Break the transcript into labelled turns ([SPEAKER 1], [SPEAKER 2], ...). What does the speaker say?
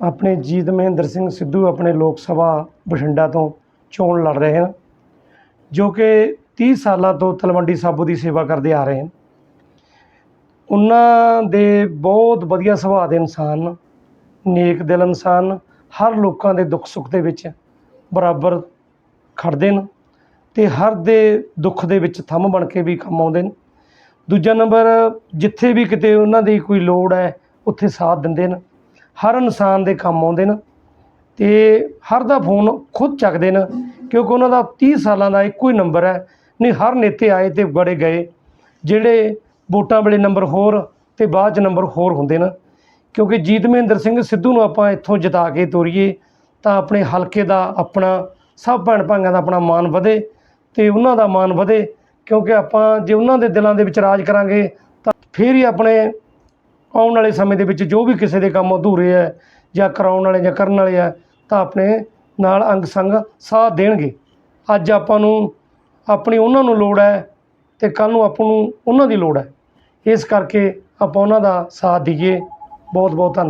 [SPEAKER 1] ਆਪਣੇ ਜੀਤ ਮਹਿੰਦਰ ਸਿੰਘ ਸਿੱਧੂ ਆਪਣੇ ਲੋਕ ਸਭਾ ਬਠਿੰਡਾ ਤੋਂ ਚੋਣ ਲੜ ਰਹੇ ਹਨ, ਜੋ ਕਿ 30 ਸਾਲਾਂ ਤੋਂ ਤਲਵੰਡੀ ਸਾਬੋ ਦੀ ਸੇਵਾ ਕਰਦੇ ਆ ਰਹੇ ਹਨ। ਉਹਨਾਂ ਦੇ ਬਹੁਤ ਵਧੀਆ ਸੁਭਾਅ ਦੇ ਇਨਸਾਨ, ਨੇਕ ਦਿਲ ਇਨਸਾਨ, ਹਰ ਲੋਕਾਂ ਦੇ ਦੁੱਖ ਸੁੱਖ ਦੇ ਵਿੱਚ ਬਰਾਬਰ ਖੜਦੇ ਨੇ ਤੇ ਹਰ ਦੇ ਦੁੱਖ ਦੇ ਵਿੱਚ ਥੰਮ ਬਣ ਕੇ ਵੀ ਕੰਮ ਆਉਂਦੇ ਨੇ ਦੂਜਾ ਨੰਬਰ, ਜਿੱਥੇ ਵੀ ਕਿਤੇ ਉਹਨਾਂ ਦੀ ਕੋਈ ਲੋੜ ਹੈ, ਉੱਥੇ ਸਾਥ ਦਿੰਦੇ ਨੇ ਹਰ ਇਨਸਾਨ ਦੇ ਕੰਮ ਆਉਂਦੇ ਨੇ ਤੇ ਹਰ ਦਾ ਫੋਨ ਖੁਦ ਚੱਕਦੇ ਨੇ, ਕਿਉਂਕਿ ਉਹਨਾਂ ਦਾ 30 ਸਾਲਾਂ ਦਾ ਇੱਕੋ ਹੀ ਨੰਬਰ ਹੈ, ਨਹੀਂ ਹਰ ਨੇਤੇ ਆਏ ਤੇ ਬੜੇ ਗਏ, ਜਿਹੜੇ ਵੋਟਾਂ ਵੇਲੇ ਨੰਬਰ ਹੋਰ ਤੇ ਬਾਅਦ ਚ ਨੰਬਰ ਹੋਰ ਹੁੰਦੇ ਨੇ, ਕਿਉਂਕਿ ਜੀਤ ਮਹਿੰਦਰ ਸਿੰਘ ਸਿੱਧੂ ਨੂੰ ਆਪਾਂ ਇੱਥੋਂ ਜਿਤਾ ਕੇ ਤੋਰੀਏ, ਤਾਂ ਆਪਣੇ ਹਲਕੇ ਦਾ ਆਪਣਾ ਸਭ ਭੈਣ ਭਾਈਆਂ ਦਾ ਆਪਣਾ ਮਾਣ ਵਧੇ ਤੇ ਉਹਨਾਂ ਦਾ ਮਾਣ ਵਧੇ, ਕਿਉਂਕਿ ਆਪਾਂ ਜੇ ਉਹਨਾਂ ਦੇ ਦਿਲਾਂ ਦੇ ਵਿੱਚ ਰਾਜ ਕਰਾਂਗੇ, ਤਾਂ ਫਿਰ ਹੀ ਆਪਣੇ ਆਉਣ ਵਾਲੇ ਸਮੇਂ ਦੇ ਵਿੱਚ ਜੋ ਵੀ ਕਿਸੇ ਦੇ ਕੰਮ ਅਧੂਰੇ ਹੈ ਜਾਂ ਕਰਾਉਣ ਵਾਲੇ ਜਾਂ ਕਰਨ ਵਾਲੇ ਆ, ਤਾਂ ਆਪਣੇ ਨਾਲ ਅੰਗ ਸੰਗ ਸਾਥ ਦੇਣਗੇ। ਅੱਜ ਆਪਾਂ ਨੂੰ ਆਪਣੀ ਉਹਨਾਂ ਨੂੰ ਲੋੜ ਹੈ ਤੇ ਕੱਲ ਨੂੰ ਆਪਾਂ ਨੂੰ ਉਹਨਾਂ ਦੀ ਲੋੜ ਹੈ। ਇਸ ਕਰਕੇ ਆਪਾਂ ਉਹਨਾਂ ਦਾ ਸਾਥ ਦਈਏ। ਬਹੁਤ ਬਹੁਤ ਧੰਨਵਾਦ।